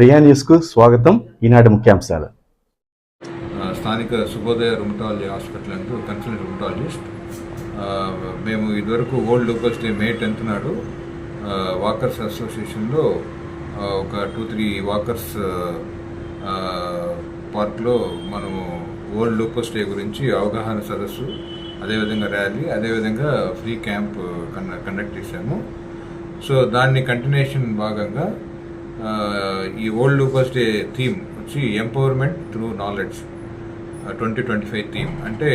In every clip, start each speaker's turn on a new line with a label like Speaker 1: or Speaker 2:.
Speaker 1: ప్రియా న్యూస్కు స్వాగతం. ఈనాటి ముఖ్యాంశాలు.
Speaker 2: స్థానిక శుభోదయ రుమటాలజీ హాస్పిటల్ అంటూ కన్సల్టెంట్ రుమటాలజిస్ట్ మేము ఇదివరకు world locals day May tenth నాడు వాకర్స్ అసోసియేషన్లో ఒక టూ త్రీ వాకర్స్ పార్క్లో మనము ఓల్డ్ లోకల్స్ డే గురించి అవగాహన సదస్సు అదేవిధంగా ర్యాలీ అదేవిధంగా ఫ్రీ క్యాంప్ కన్ కండక్ట్ చేశాము. సో దాన్ని కంటిన్యూషన్ భాగంగా ఈ ఓల్డ్ లూపస్ డే థీమ్ వచ్చి empowerment through knowledge twenty twenty five theme అంటే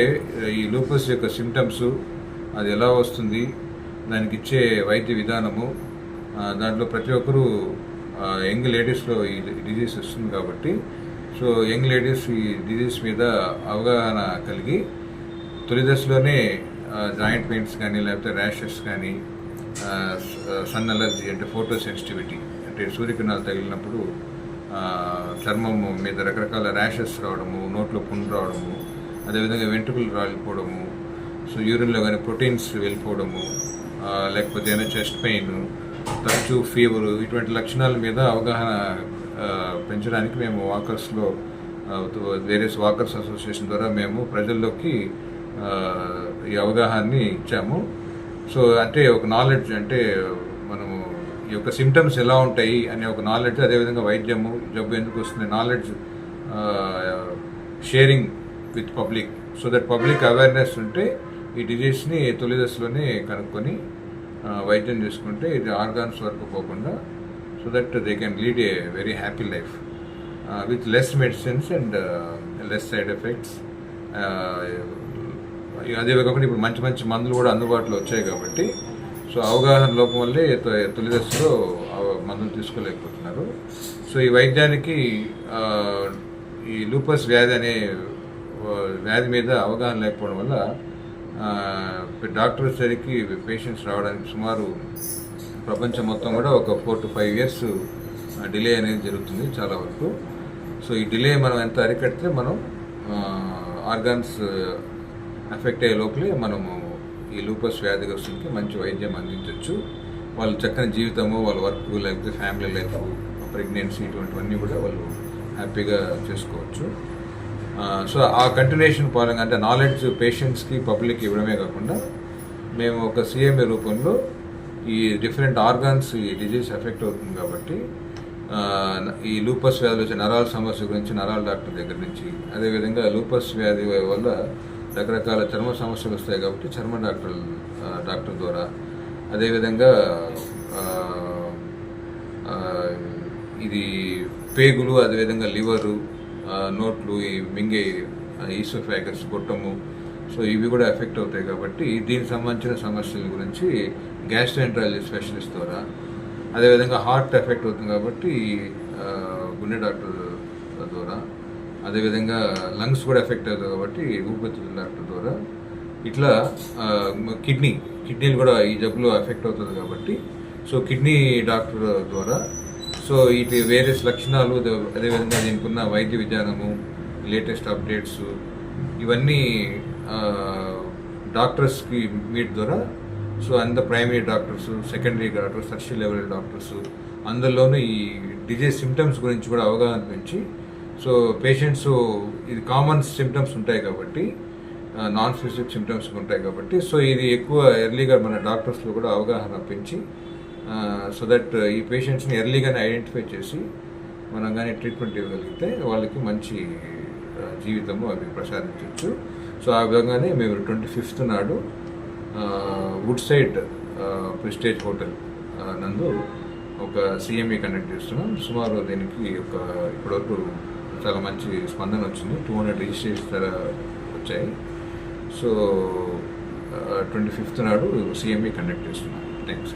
Speaker 2: ఈ లూపస్ యొక్క సిమ్టమ్స్ అది ఎలా వస్తుంది దానికి ఇచ్చే వైద్య విధానము దాంట్లో ప్రతి ఒక్కరూ యంగ్ లేడీస్లో ఈ డిజీజ్ వస్తుంది కాబట్టి సో యంగ్ లేడీస్ ఈ డిజీజ్ మీద అవగాహన కలిగి తొలి దశలోనే జాయింట్ పెయిన్స్ కానీ లేకపోతే ర్యాషెస్ కానీ సన్ అలర్జీ అంటే ఫోటో సెన్సిటివిటీ అంటే సూర్యకిరణాలు తగిలినప్పుడు చర్మము చర్మం మీద రకరకాల ర్యాషెస్ రావడము నోట్లో పుండు రావడము అదేవిధంగా వెంట్రుకలు రాలిపోవడము సో యూరిన్లో కానీ ప్రోటీన్స్ వెళ్ళిపోవడము లేకపోతే ఏదైనా చెస్ట్ పెయిన్ తరచూ ఫీవరు ఇటువంటి లక్షణాల మీద అవగాహన పెంచడానికి మేము వాకర్స్లో వేరియస్ వాకర్స్ అసోసియేషన్ ద్వారా మేము ప్రజల్లోకి ఈ అవగాహాన్ని ఇచ్చాము. సో అంటే ఒక నాలెడ్జ్ అంటే యొక్క సిమ్టమ్స్ ఎలా ఉంటాయి అనే ఒక నాలెడ్జ్ అదేవిధంగా వైద్యము జబ్బు ఎందుకు వస్తుంది knowledge sharing with public so that public awareness ఉంటే ఈ డిజీజ్ని తొలి దశలోనే కనుక్కొని వైద్యం చేసుకుంటే ఇది ఆర్గాన్స్ వరకు పోకుండా so that they can lead a very happy life with less medicines and less side effects అదే కాకుండా ఇప్పుడు మంచి మంచి మందులు కూడా అందుబాటులో వచ్చాయి కాబట్టి సో అవగాహన లోపం వల్లే తొలి దశలో మందులు తీసుకోలేకపోతున్నారు. సో ఈ వైద్యానికి ఈ లూపస్ వ్యాధి అనే వ్యాధి మీద అవగాహన లేకపోవడం వల్ల డాక్టర్ సరికి పేషెంట్స్ రావడానికి సుమారు ప్రపంచం మొత్తం కూడా ఒక four to five years delay అనేది జరుగుతుంది చాలా వరకు. సో ఈ డిలే మనం ఎంత అరికడితే మనం ఆర్గాన్స్ ఎఫెక్ట్ uh, అయ్యే లోపలే మనము ఈ లూపస్ వ్యాధిగ్రస్తులకి మంచి వైద్యం అందించవచ్చు వాళ్ళు చక్కని జీవితము వాళ్ళ వర్క్ లేకపోతే ఫ్యామిలీ లైఫ్ ప్రెగ్నెన్సీ ఇటువంటివన్నీ కూడా వాళ్ళు హ్యాపీగా చేసుకోవచ్చు. సో ఆ కంటిన్యూషన్ పాలంగా అంటే నాలెడ్జ్ పేషెంట్స్కి పబ్లిక్ ఇవ్వడమే కాకుండా మేము ఒక సిఎంఏ రూపంలో ఈ డిఫరెంట్ ఆర్గాన్స్ ఈ డిజీజ్ ఎఫెక్ట్ అవుతుంది కాబట్టి ఈ లూపస్ వ్యాధి వచ్చే నరాల సమస్య గురించి నరాల డాక్టర్ దగ్గర నుంచి అదేవిధంగా లూపస్ వ్యాధి వల్ల రకరకాల చర్మ సమస్యలు వస్తాయి కాబట్టి చర్మ డాక్టర్ డాక్టర్ ద్వారా. అదేవిధంగా ఇది పేగులు అదేవిధంగా లివరు నోట్లు ఈ మింగే ఈసోఫాగస్ గొట్టము. సో ఇవి కూడా ఎఫెక్ట్ అవుతాయి కాబట్టి దీనికి సంబంధించిన సమస్యల గురించి గ్యాస్ట్రెంట్రాలజీ స్పెషలిస్ట్ ద్వారా అదేవిధంగా హార్ట్ ఎఫెక్ట్ అవుతుంది కాబట్టి గుండె డాక్టర్ ద్వారా అదేవిధంగా లంగ్స్ కూడా ఎఫెక్ట్ అవుతుంది కాబట్టి ఊపిరితిత్తుల డాక్టర్ ద్వారా. ఇట్లా కిడ్నీ కిడ్నీలు కూడా ఈ జబ్బులో ఎఫెక్ట్ అవుతుంది కాబట్టి సో కిడ్నీ డాక్టర్ ద్వారా సో ఇటు వేరియస్ లక్షణాలు అదే- అదేవిధంగా దీనికి ఉన్న వైద్య విధానము లేటెస్ట్ అప్డేట్స్ ఇవన్నీ డాక్టర్స్కి మీట్ ద్వారా సో అంత ప్రైమరీ డాక్టర్స్ సెకండరీ డాక్టర్స్ సర్షి లెవెల్ డాక్టర్స్ అందులోనూ ఈ డిజీజ్ సిమ్టమ్స్ గురించి కూడా అవగాహన పెంచి సో పేషెంట్స్ ఇది కామన్ సిమ్టమ్స్ ఉంటాయి కాబట్టి నాన్ స్పెసిఫిక్ సిమ్టమ్స్ ఉంటాయి కాబట్టి సో ఇది ఎక్కువ ఎర్లీగా మన డాక్టర్స్లో కూడా అవగాహన పెంచి సో దట్ ఈ పేషెంట్స్ని ఎర్లీగానే ఐడెంటిఫై చేసి మనం కానీ ట్రీట్మెంట్ ఇవ్వగలిగితే వాళ్ళకి మంచి జీవితము అవి ప్రసాదించవచ్చు సో ఆ విధంగానే మేము ట్వంటీ ఫిఫ్త్ నాడు వుడ్ సైడ్ ప్రిస్టేజ్ హోటల్ నందు ఒక సిఎంఈ కండక్ట్ చేస్తున్నాం. సుమారు దీనికి ఒక ఇప్పటివరకు చాలా మంచి స్పందన వచ్చింది. టూ హండ్రెడ్ రిజిస్ట్రేషన్ ధర వచ్చాయి. సో ట్వంటీ ఫిఫ్త్ నాడు సిఎంఈ కండక్ట్ చేస్తున్నాం థ్యాంక్స్